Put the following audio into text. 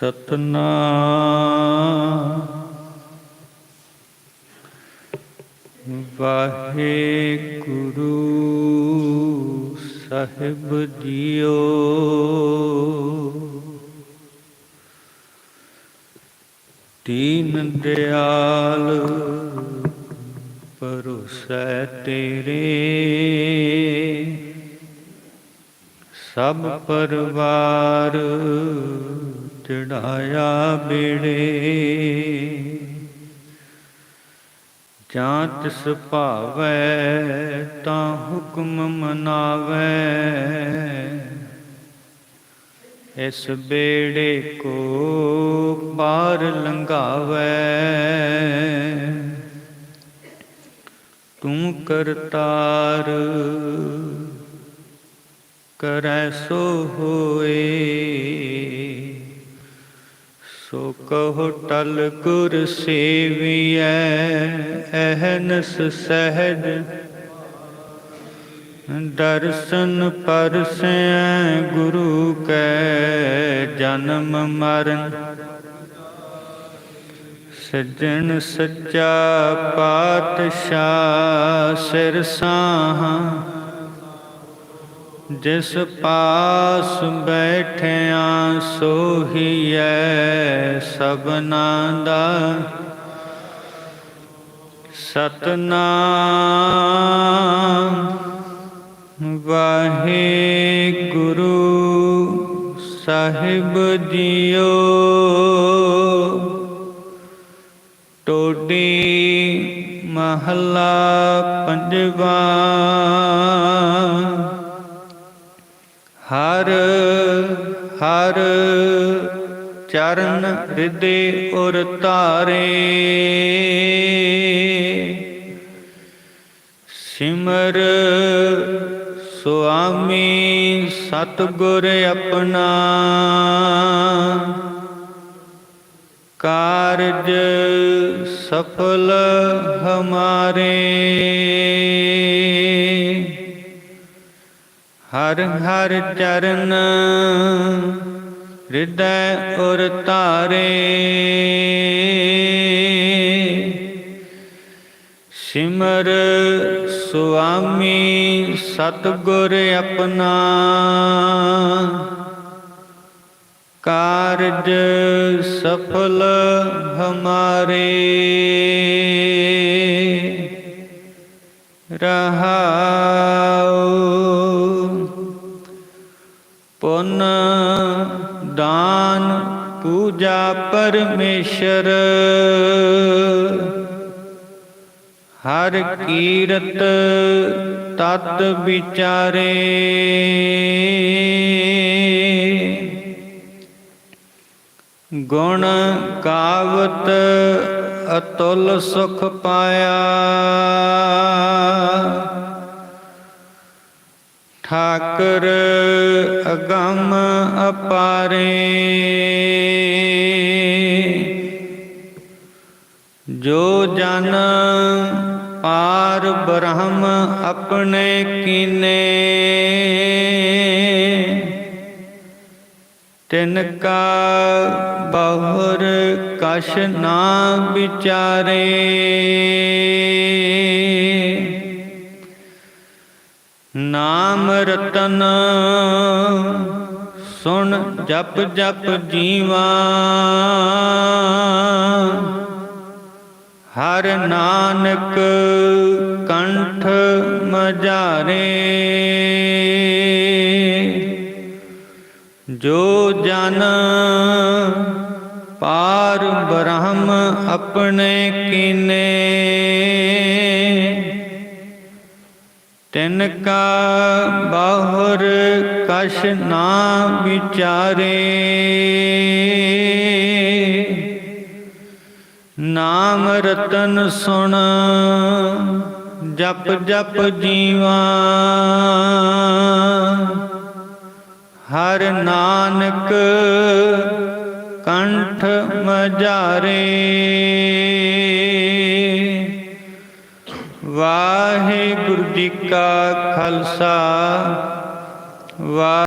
ਸਤਨਾਮ। ਵਾਹਿਗੁਰੂ ਸਾਹਿਬ ਜੀਓ। ਦੀਨ ਦਿਆਲ ਪਰੋਸੈ ਤੇਰੇ। ਸਭ ਪਰਵਾਰ ਚੜਾਇਆ ਬੇੜੇ। ਜਾਂ ਤਿਸ ਭਾਵੈ ਤਾਂ ਹੁਕਮ ਮਨਾਵੈ। ਇਸ ਬੇੜੇ ਕੋ ਪਾਰ ਲੰਘਾਵੈ। ਤੂੰ ਕਰਤਾਰ ਕਰੈ ਸੋ ਹੋਏ। ਸੋ ਕਹੋ ਟਲ ਗੁਰ ਸੇਵੀਐ, ਅਹਨਸ ਸਹਿਜ। ਦਰਸ਼ਨ ਪਰਸੈ ਗੁਰੂ ਕੈ ਜਨਮ ਮਰਨ। ਸੱਜਣ ਸੱਚਾ ਪਾਤਸ਼ਾਹ ਸਿਰ ਸਾਹਾਂ ਜਿਸ ਪਾਸ ਬੈਠਿਆ ਸੋਹੀਐ ਸਭਨਾ ਦਾ। ਸਤਨਾਮ ਵਾਹਿਗੁਰੂ ਸਾਹਿਬ ਜੀਓ। ਟੋਡੀ ਮਹੱਲਾ ਪੰਜਵਾ। ਹਰ ਹਰ ਚਰਨ ਹਿਰਦੇ ਉਰ ਧਾਰੇ। ਸਿਮਰ ਸੁਆਮੀ ਸਤਿਗੁਰ ਆਪਣਾ। ਕਾਰਜ ਸਫਲ ਹਮਾਰੇ। ਹਰ ਹਰ ਚਰਨ ਹਿਰਦੈ ਉਰ ਧਾਰੇ। ਸਿਮਰ ਸੁਆਮੀ ਸਤਿਗੁਰ ਆਪਣਾ। ਕਾਰਜ ਸਫਲ ਹਮਾਰੇ। ਰਹਾਉ ਪੁੰਨ ਦਾਨ ਪੂਜਾ ਪਰਮੇਸ਼ਰ। ਹਰ ਕੀਰਤ ਤਤ ਵਿਚਾਰੇ। ਗੁਣ ਕਾਵਤ ਅਤੁਲ ਸੁਖ ਪਾਇਆ। ਠਾਕਰ ਅਗੰਮ ਅਪਾਰੇ। ਜੋ ਜਨ ਪਾਰ ਬ੍ਰਹਮ ਆਪਣੇ ਕੀਨੇ। ਤਿਨ ਕਾ ਬਹੁਰ ਕਛ ਨਾ ਵਿਚਾਰੇ। ਰਤਨ ਸੁਣ ਜਪ ਜਪ ਜੀਵਾ। ਹਰ ਨਾਨਕ ਕੰਠ ਮਜਾਰੇ। ਜੋ ਜਨ ਪਾਰ ਬ੍ਰਹਮ ਆਪਣੇ ਕੀਨੇ। ਤਿਨ ਕਾ ਬਾਹਰ ਕਛ ਨਾ ਵਿਚਾਰੇ। ਨਾਮ ਰਤਨ ਸੁਣ, ਜਪ ਜਪ ਜੀਵਾ। ਹਰ ਨਾਨਕ ਕੰਠ ਮਜਾਰੇ। ਵਾਹਿਗੁਰੂ ਜੀ ਕਾ ਖਾਲਸਾ ਵਾ